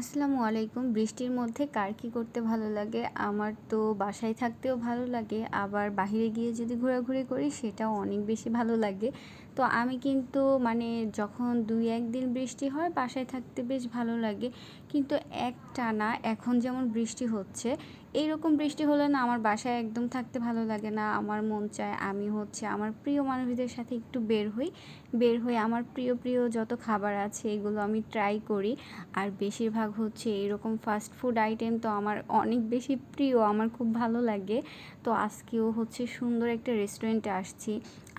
আসসালামু আলাইকুম। বৃষ্টির মধ্যে কার কী করতে ভালো লাগে? আমার তো বাসায় থাকতেও ভালো লাগে। আবার বাহিরে গিয়ে যদি ঘোরাঘুরি করি, সেটাও অনেক বেশি ভালো লাগে। তো আমি কিন্তু মানে যখন দুই একদিন বৃষ্টি হয়, বাসায় থাকতে বেশ ভালো লাগে। কিন্তু একটানা এখন যেমন বৃষ্টি হচ্ছে, এইরকম বৃষ্টি হলে না আমার বাসায় একদম থাকতে ভালো লাগে না। আমার মন চায় আমি হচ্ছে আমার প্রিয় মানুষদের সাথে একটু বের হই। বের হয়ে আমার প্রিয় প্রিয় যত খাবার আছে, এগুলো আমি ট্রাই করি। আর বেশিরভাগ হচ্ছে এরকম ফাস্ট ফুড আইটেম তো আমার অনেক বেশি প্রিয়, আমার খুব ভালো লাগে। তো আজকেও হচ্ছে সুন্দর একটা রেস্টুরেন্টে আসছি।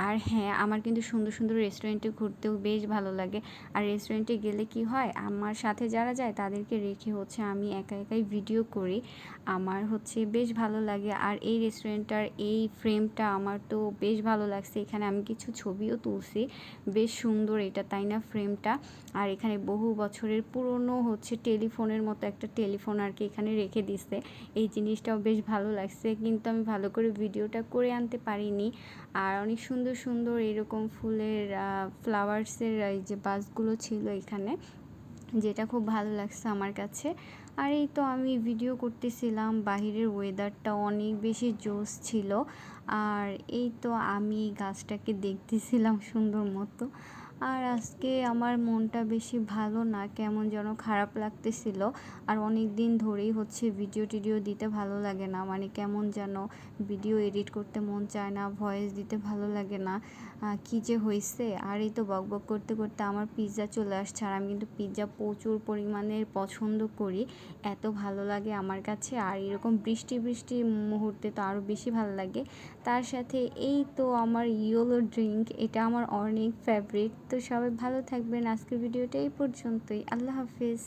আর হ্যাঁ আমার কিন্তু সুন্দর সুন্দর রেস্টুরেন্টে ঘুরতেও বেশ ভালো লাগে। আর রেস্টুরেন্টে গেলে কি হয়, আমার সাথে যারা যায় তাদেরকে রেখে হচ্ছে আমি একা একাই ভিডিও করি। আমার হচ্ছে বেশ ভালো লাগে। আর এই রেস্টুরেন্টটার এই ফ্রেমটা আমার তো বেশ ভালো লাগছে। এখানে আমি কিছু ছবিও তুলছি। বেশ সুন্দর এটা, তাই না ফ্রেমটা আর এখানে বহু বছরের পুরনো হচ্ছে টেলিফোনের মতো একটা টেলিফোন আর কি এখানে রেখে দিছে। এই জিনিসটাও বেশ ভালো লাগছে, কিন্তু আমি ভালো করে ভিডিওটা করে আনতে পারিনি। আর অনেক সুন্দর সুন্দর এরকম ফুলের ফ্লাওয়ার্সের এই যে বাসগুলো ছিল এখানে, যেটা খুব ভালো লাগছে আমার কাছে। আর এই তো আমি ভিডিও করতেছিলাম, বাহিরের ওয়েদারটা অনেক বেশি জোস ছিল। আর এই তো আমি গাছটাকে দেখতেছিলাম সুন্দর মতো। আর আজকে আমার মনটা বেশি ভালো না, কেমন যেন খারাপ লাগতেছিল। আর অনেক দিন ধরেই হচ্ছে ভিডিও টিডিও দিতে ভালো লাগে না মানে কেমন যেন ভিডিও এডিট করতে মন চায় না ভয়েস দিতে ভালো লাগে না। কী যে হয়েছে আর এই তো বক বক করতে করতে আমার পিৎজা চলে আসছে, আর আমি কিন্তু পিৎজা প্রচুর পরিমাণের পছন্দ করি। এত ভালো লাগে আমার কাছে, আর এরকম বৃষ্টি বৃষ্টি মুহূর্তে তো আরও বেশি ভালো লাগে। তার সাথে এই তো আমার ইয়োলো ড্রিঙ্ক এটা আমার অনেক ফেভারিট তো সবাই ভালো থাকবেন। আজকের ভিডিওটা এই পর্যন্তই। আল্লাহ হাফিজ।